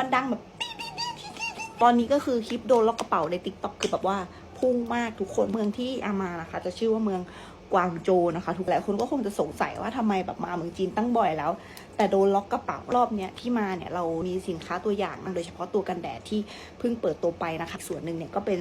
มันดังแบบ ตอนนี้ก็คือคลิปโดนล็อกกระเป๋าในติ๊กต็อกคือแบบว่าพุ่งมากทุกคนเมืองที่อามานะคะ จะชื่อว่าเมืองกวางโจนะคะ ทุกหลายคนก็คงจะสงสัยว่าทำไมแบบมาเมืองจีนตั้งบ่อยแล้ว แต่โดนล็อกกระเป๋ารอบเนี้ยที่มาเนี่ยเรามีสินค้าตัวอย่างนะโดยเฉพาะตัวกันแดดที่เพิ่งเปิดตัวไปนะคะ ส่วนหนึ่งเนี่ยก็เป็น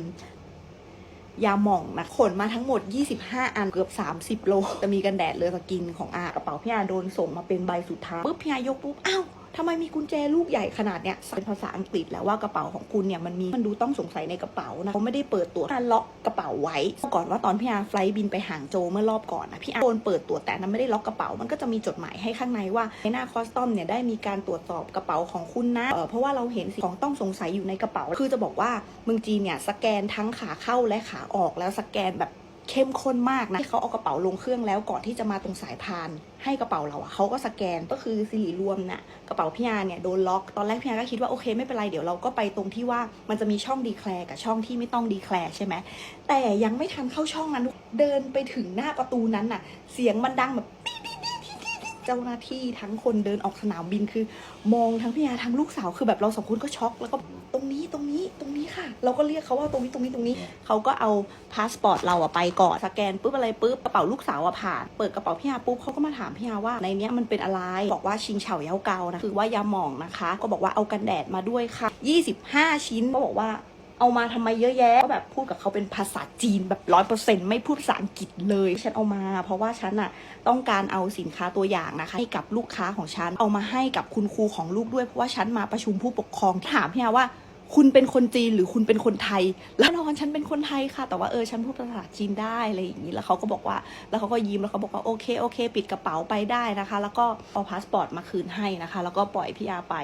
ยาหม่องนะขนมาทั้งหมด 25 อันเกือบ 30 โลจะมีกันแดดเลยสกินของอากระเป๋าพี่อาโดนส่งมาเป็นใบสุดท้ายปุ๊บพี่อายกปุ๊บอ้าว ทำไมมีกุญแจลูกใหญ่ขนาดเนี้ยเป็นภาษาอังกฤษแล้วว่ากระเป๋าของคุณเนี่ยมันมีมันดูต้องสงสัยในกระเป๋านะเขาไม่ได้เปิดตัวการล็อกกระเป๋าไว้ก่อนว่าตอนพี่อาไฟล์บินไปหางโจเมื่อรอบก่อนนะพี่อาโดนเปิดตัวแต่นั้นไม่ได้ล็อกกระเป๋ามันก็จะมีจดหมายให้ข้างในว่าในหน้าคอสตอมเนี่ยได้มีการตรวจสอบกระเป๋าของคุณนะเออเพราะว่าเราเห็นสิ่งของต้องสงสัยอยู่ในกระเป๋า คือจะบอกว่าเมืองจีนเนี่ยสแกนทั้งขาเข้าและขาออกแล้วสแกนแบบ เข้มข้นมากนะที่เขาเอากระเป๋าลงเครื่องแล้วก่อนที่จะมาตรงสายพานให้กระเป๋าเราอะเขาก็สแกนก็คือสิริรวมน่ะกระเป๋าพี่ยาเนี่ยโดนล็อกตอนแรกพี่ยาก็คิดว่าโอเคไม่เป็นไรเดี๋ยวเราก็ไปตรงที่ว่ามันจะมีช่องดีแคลร์กับช่องที่ไม่ต้องดีแคลร์ใช่ไหมแต่ยังไม่ทันเข้าช่องนั้นเดินไปถึงหน้าประตูนั้นน่ะ เสียงมันดังแบบ เจ้าหน้าที่ทั้งคนเดินออกสนามบินคือ มองทั้งพี่อาทั้งลูกสาวคือแบบเราสองคนก็ช็อกแล้วก็ตรงนี้ตรงนี้ตรงนี้ค่ะ เราก็เรียกเขาว่าตรงนี้ตรงนี้ตรงนี้เขาก็เอาพาสปอร์ตเราอะไปก่อนสแกนปุ๊บอะไรปุ๊บกระเป๋าลูกสาวอะผ่านเปิดกระเป๋าพี่อาปุ๊บเขาก็มาถามพี่อาว่าในเนี้ยมันเป็นอะไรบอกว่าชิงเฉาเย้าเกานะคือว่ายาหมองนะคะ ก็บอกว่าเอากันแดดมาด้วยค่ะ 25 ชิ้นก็บอกว่า เอามาทำไมเยอะแยะก็แบบพูดกับเขาเป็นภาษาจีนแบบร้อยเปอร์เซ็นไม่พูดภาษาอังกฤษเลยฉันเอามา เพราะว่าฉันอะต้องการเอาสินค้าตัวอย่างนะคะให้กับลูกค้าของฉันเอามาให้กับคุณครูของลูกด้วยเพราะว่าฉันมาประชุมผู้ปกครองถามพี่ว่าคุณเป็นคนจีนหรือคุณเป็นคนไทย แล้วนอนฉันเป็นคนไทยค่ะ แต่ว่าเออฉันพูดภาษาจีนได้อะไรอย่างนี้ แล้วเขาก็บอกว่า แล้วเขาก็ยิ้มแล้วเขาบอกว่าโอเคโอเค ปิดกระเป๋าไปได้นะคะ แล้วก็เอาพาสปอร์ตมาคืนให้นะคะ แล้วก็ปล่อยพี่อาไป